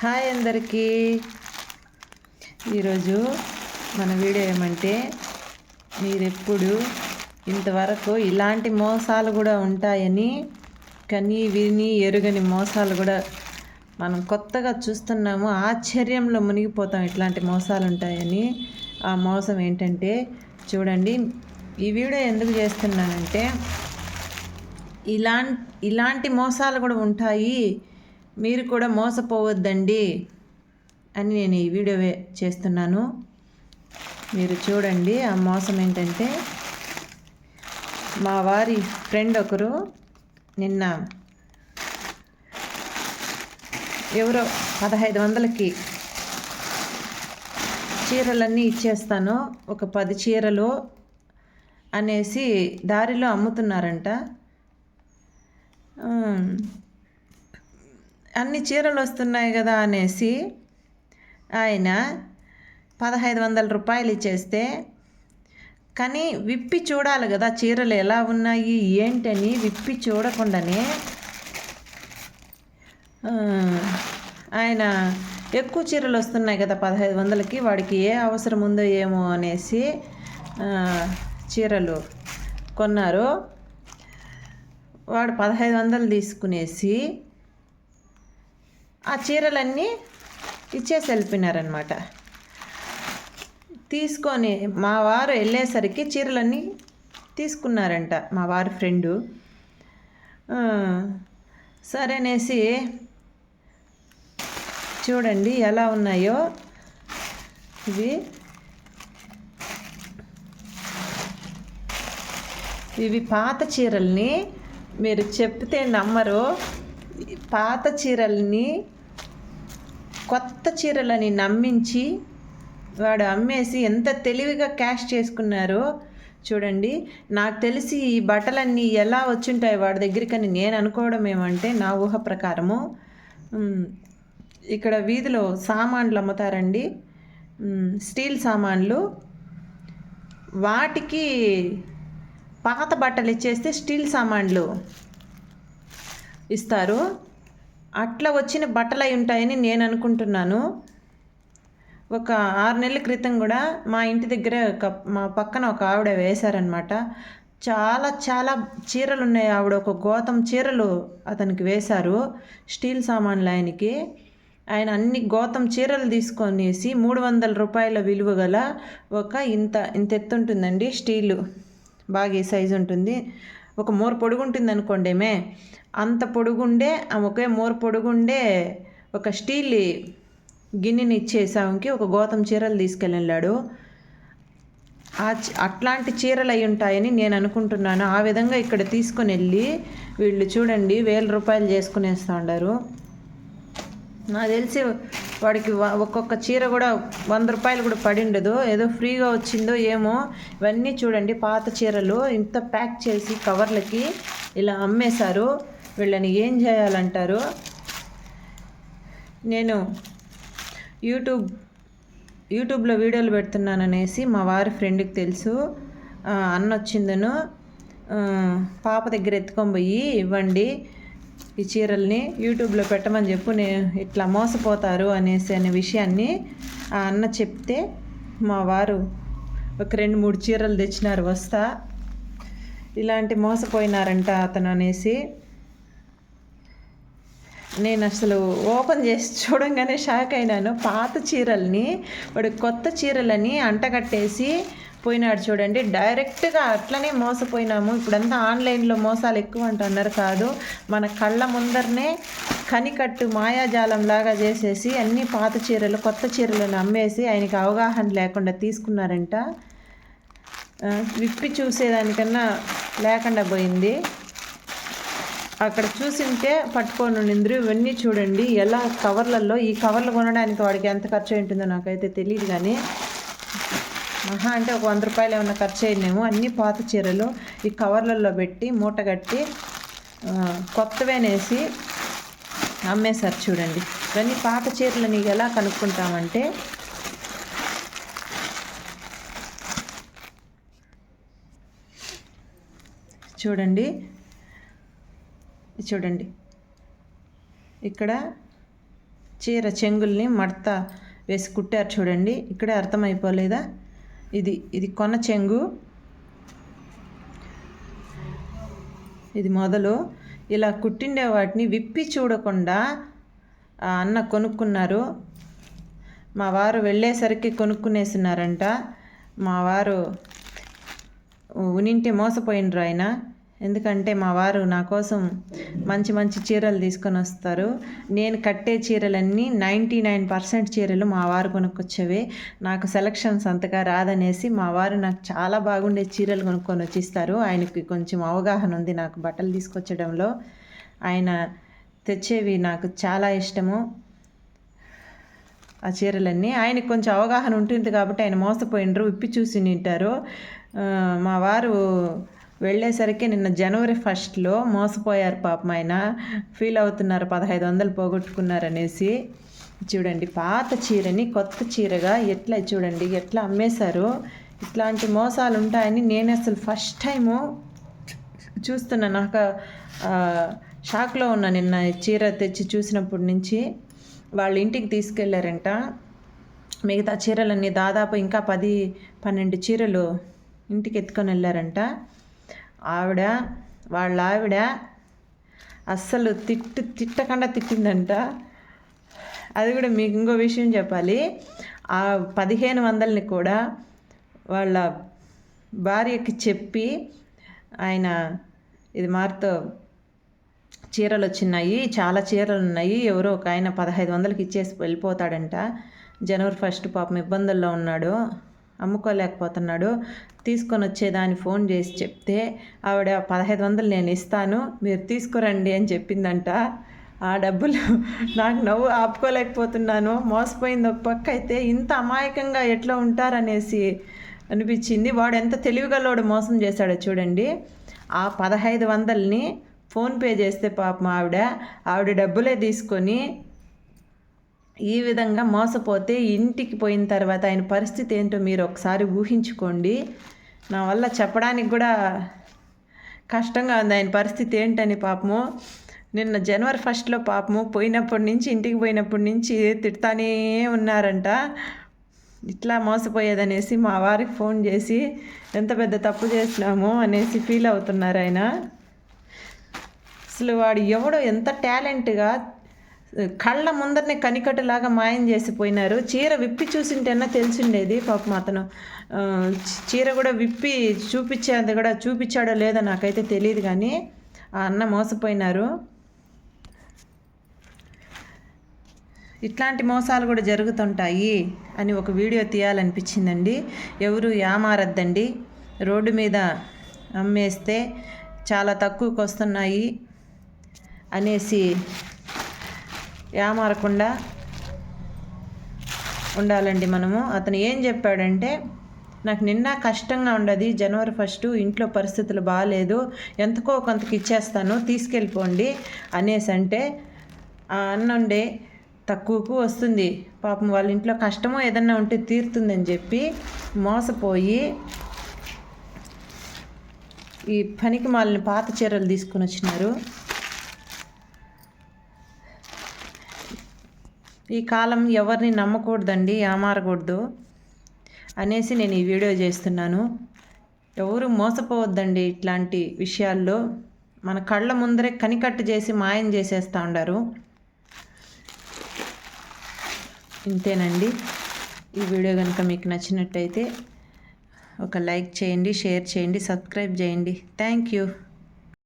Hi అందరికీ. ఈరోజు మన వీడియో ఏమంటే మీరెప్పుడు ఇంతవరకు ఇలాంటి మోసాలు కూడా ఉంటాయని కానీ విని ఎరుగని మోసాలు కూడా మనం కొత్తగా చూస్తున్నాము ఆశ్చర్యంలో మునిగిపోతాం ఇట్లాంటి మోసాలు ఉంటాయని. ఆ మోసం ఏంటంటే చూడండి ఈ వీడియో ఎందుకు చేస్తున్నానంటే ఇలా ఇలాంటి మోసాలు కూడా ఉంటాయి. మీరు కూడా మోసపోవద్దండి అని నేను ఈ వీడియో చేస్తున్నాను. మీరు చూడండి ఆ మోసం ఏంటంటే మా వారి ఫ్రెండ్ ఒకరు నిన్న ఎవరో పదహైదు వందలకి చీరలన్నీ ఇచ్చేస్తాను ఒక పది చీరలు అనేసి దారిలో అమ్ముతున్నారంట. అన్ని చీరలు వస్తున్నాయి కదా అనేసి ఆయన పదహైదు వందల రూపాయలు ఇచ్చేస్తే కానీ విప్పి చూడాలి కదా చీరలు ఎలా ఉన్నాయి ఏంటని విప్పి చూడకుండానే ఆయన ఎక్కువ చీరలు వస్తున్నాయి కదా పదహైదు వందలకి వాడికి ఏ అవసరం ఉందో ఏమో అనేసి చీరలు కొన్నారు. వాడు పదహైదు వందలు తీసుకునేసి ఆ చీరలన్నీ ఇచ్చేసి వెళ్ళిపోయినారనమాట తీసుకొని మా వారు వెళ్ళేసరికి చీరలన్నీ తీసుకున్నారంట మా వారి ఫ్రెండు. సరే సరేనేసి చూడండి ఎలా ఉన్నాయో. ఇవి. ఇవి పాత చీరల్ని మీరు చెప్తే నమ్మరు. పాత చీరల్ని కొత్త చీరలని నమ్మించి వాడు అమ్మేసి ఎంత తెలివిగా క్యాష్ చేసుకున్నారో చూడండి. నాకు తెలిసి ఈ బట్టలన్నీ ఎలా వచ్చుంటాయి వాడి దగ్గరికని నేను అనుకోవడం ఏమంటే నా ఊహ ప్రకారము. ఇక్కడ వీధిలో సామాన్లు అమ్ముతారండి. స్టీల్ సామాన్లు. వాటికి పాత బట్టలు ఇచ్చేస్తే స్టీల్ సామాన్లు ఇస్తారు. అట్లా వచ్చిన బట్టలు అయి ఉంటాయని నేను అనుకుంటున్నాను. ఒక ఆరు నెలల క్రితం కూడా మా ఇంటి దగ్గర ఒక మా పక్కన ఒక ఆవిడ వేశారనమాట చాలా చాలా చీరలు ఉన్నాయి ఆవిడ. ఒక గోతం చీరలు అతనికి వేశారు స్టీల్ సామాన్లు ఆయనకి. ఆయన అన్ని గోతం చీరలు తీసుకొనేసి మూడు వందల రూపాయల విలువ గల ఒక ఇంత ఇంత ఎత్తు ఉంటుందండి స్టీలు. బాగా ఈ సైజు ఉంటుంది. ఒక మోర పొడుగు ఉంటుంది అనుకోండేమే అంత పొడుగుండే ఒకే మోర్ పొడుగుండే ఒక స్టీల్ గిన్నెని ఇచ్చేసాంకి ఒక గోతం చీరలు తీసుకెళ్ళాడు ఆ అట్లాంటి చీరలు అయి ఉంటాయని నేను అనుకుంటున్నాను ఆ విధంగా ఇక్కడ తీసుకొని వెళ్ళి వీళ్ళు చూడండి వేల రూపాయలు చేసుకునేస్తూ ఉండారు నాకు తెలిసి వాడికి ఒక్కొక్క చీర కూడా వంద రూపాయలు కూడా పడిండదు. ఏదో ఫ్రీగా వచ్చిందో ఏమో. ఇవన్నీ చూడండి పాత చీరలు. ఇంత ప్యాక్ చేసి కవర్లకి ఇలా అమ్మేశారు. వీళ్ళని ఏం చేయాలంటారు? నేను యూట్యూబ్ యూట్యూబ్లో వీడియోలు పెడుతున్నాననేసి మా వారి ఫ్రెండ్కి తెలుసు. ఆ, అన్న వచ్చిందను పాప దగ్గర ఎత్తుకొని పోయి ఇవ్వండి ఈ చీరల్ని యూట్యూబ్లో పెట్టమని చెప్పు నేను ఇట్లా మోసపోతారు అనేసి అనే విషయాన్ని ఆ అన్న చెప్తే మా వారు ఒక రెండు మూడు చీరలు తెచ్చినారు వస్తా. ఇలాంటి మోసపోయినారంట అతను అనేసి. నేను అసలు ఓపెన్ చేసి చూడంగానే షాక్ అయినాను. పాత చీరల్ని వాడు కొత్త చీరలని అంటగట్టేసి పోయినాడు చూడండి. డైరెక్ట్గా అట్లనే మోసపోయినాము. ఇప్పుడంతా ఆన్లైన్లో మోసాలు ఎక్కువ అంటున్నారు కాదు. మన కళ్ళ ముందరనే కనికట్టు మాయాజాలం లాగా చేసేసి అన్ని పాత చీరలు కొత్త చీరలను అమ్మేసి ఆయనకి అవగాహన లేకుండా తీసుకున్నారంట. విప్పి చూసేదానికన్నా లేకుండా పోయింది. అక్కడ చూసింటే పట్టుకొని ఉండిండ్రు ఇవన్నీ చూడండి. ఎలా కవర్లలో ఈ కవర్లు కొనడానికి వాడికి ఎంత ఖర్చు ఉంటుందో నాకైతే తెలియదు కానీ మహా అంటే ఒక వంద రూపాయలు ఏమైనా ఖర్చు అయినేమో అన్ని పాత చీరలు ఈ కవర్లలో పెట్టి మూట కట్టి కొత్తవేనేసి అమ్మేశారు చూడండి. ఇవన్నీ పాత చీరలు నీకు ఎలా కనుక్కుంటామంటే చూడండి. చూడండి. ఇక్కడ చీర చెంగుల్ని మడత వేసి కుట్టారు చూడండి. ఇక్కడే అర్థమైపోలేదా? ఇది ఇది కొన చెంగు. ఇది మొదలు. ఇలా కుట్టిండే వాటిని విప్పి చూడకుండా అన్న కొనుక్కున్నారు. మా వారు వెళ్ళేసరికి కొనుక్కునేసినారంట. మా వారు ఉనింటే మోసపోయినరు ఆయన. ఎందుకంటే మా వారు నా కోసం మంచి మంచి చీరలు తీసుకొని వస్తారు. నేను కట్టే చీరలన్నీ నైంటీ నైన్ పర్సెంట్ చీరలు మా వారు కొనుక్కొచ్చేవే. నాకు సెలక్షన్స్ అంతగా రాదనేసి మా వారు నాకు చాలా బాగుండే చీరలు కొనుక్కొని వచ్చిస్తారు. ఆయనకి కొంచెం అవగాహన ఉంది నాకు బట్టలు తీసుకొచ్చడంలో. ఆయన తెచ్చేవి నాకు చాలా ఇష్టము. ఆ చీరలన్నీ ఆయనకి కొంచెం అవగాహన ఉంటుంది కాబట్టి ఆయన మోసపోయినరు ఇప్పి చూసి నింటారు. మా వారు వెళ్ళేసరికి నిన్న జనవరి ఫస్ట్లో మోసపోయారు పాపం ఆయన. ఫీల్ అవుతున్నారు పదహైదు వందలు పోగొట్టుకున్నారనేసి. చూడండి పాత చీరని కొత్త చీరగా ఎట్లా చూడండి ఎట్లా అమ్మేశారు. ఇట్లాంటి మోసాలు ఉంటాయని నేను అసలు ఫస్ట్ టైము చూస్తున్నా. నాకు షాక్లో ఉన్నా నిన్న చీర తెచ్చి చూసినప్పటి నుంచి. వాళ్ళ ఇంటికి తీసుకెళ్ళారంట. మిగతా చీరలన్నీ దాదాపు ఇంకా పది పన్నెండు చీరలు ఇంటికి ఎత్తుకొని వెళ్ళారంట. ఆవిడ వాళ్ళ ఆవిడ అస్సలు తిట్టు తిట్టకుండా తిట్టిందంట. అది కూడా మీకు ఇంకో విషయం చెప్పాలి. ఆ పదిహేను వందలని కూడా వాళ్ళ భార్యకి చెప్పి ఆయన ఇది మారుతో చీరలు వచ్చినాయి చాలా చీరలు ఉన్నాయి ఎవరో ఒక ఆయన పదహైదు వందలకి ఇచ్చేసి వెళ్ళిపోతాడంట. జనవరి ఫస్ట్ పాపం ఇబ్బందుల్లో ఉన్నాడు. అమ్ముకోలేకపోతున్నాడు. తీసుకొని వచ్చేదాన్ని ఫోన్ చేసి చెప్తే ఆవిడ పదహైదు వందలు నేను ఇస్తాను మీరు తీసుకురండి అని చెప్పిందంట. ఆ డబ్బులు నాకు నవ్వు ఆపుకోలేకపోతున్నాను. మోసపోయింది ఒక పక్క అయితే ఇంత అమాయకంగా ఎట్లా ఉంటారనేసి అనిపించింది. వాడు ఎంత తెలివిగలోడు మోసం చేశాడో చూడండి. ఆ పదహైదు వందల్ని ఫోన్పే చేస్తే పాపం ఆవిడ. ఆవిడ డబ్బులే తీసుకొని ఈ విధంగా మోసపోతే ఇంటికి పోయిన తర్వాత ఆయన పరిస్థితి ఏంటో మీరు ఒకసారి ఊహించుకోండి. నా వల్ల చెప్పడానికి కూడా కష్టంగా ఉంది ఆయన పరిస్థితి ఏంటని పాపము. నిన్న జనవరి ఫస్ట్లో పాపము పోయినప్పటి నుంచి ఇంటికి పోయినప్పటి నుంచి తిడతానే ఉన్నారంట. ఇట్లా మోసపోయేదనేసి మా వారికి ఫోన్ చేసి ఎంత పెద్ద తప్పు చేసినాము అనేసి ఫీల్ అవుతున్నారు ఆయన. అసలు వాడు ఎవడో ఎంత టాలెంట్గా కళ్ళ ముందరనే కనికట్టులాగా మాయం చేసిపోయినారు. చీర విప్పి చూసింటేనా తెలిసిండేది పాపం అతను. చీర కూడా విప్పి చూపించేది కూడా చూపించాడో లేదో నాకైతే తెలియదు కానీ ఆ అన్న మోసపోయినారు. ఇట్లాంటి మోసాలు కూడా జరుగుతుంటాయి అని ఒక వీడియో తీయాలనిపించిందండి. ఎవరు యామారద్దండి రోడ్డు మీద అమ్మేస్తే చాలా తక్కువకి వస్తున్నాయి అనేసి ఏమారకుండా ఉండాలండి మనము. అతను ఏం చెప్పాడంటే నాకు నిన్న కష్టంగా ఉండదు జనవరి ఫస్ట్ ఇంట్లో పరిస్థితులు బాగాలేదు ఎంతకో కొంతకి ఇచ్చేస్తాను తీసుకెళ్ళిపోండి అనేసి అంటే ఆ అన్నుండే తక్కువకు వస్తుంది. పాపం వాళ్ళ ఇంట్లో కష్టమో ఏదన్నా ఉంటే తీరుతుందని చెప్పి మోసపోయి ఈ పనికి మాలిన పాత చీరలు తీసుకుని వచ్చినారు. ఈ కాలం ఎవరిని నమ్మకూడదండి ఏమారకూడదు అనేసి నేను ఈ వీడియో చేస్తున్నాను. ఎవరు మోసపోవద్దండి ఇట్లాంటి విషయాల్లో. మన కళ్ళ ముందరే కనికట్టు చేసి మాయం చేసేస్తూ ఉండారు. ఇంతేనండి. ఈ వీడియో కనుక మీకు నచ్చినట్టయితే ఒక లైక్ చేయండి షేర్ చేయండి సబ్స్క్రైబ్ చేయండి. Thank you.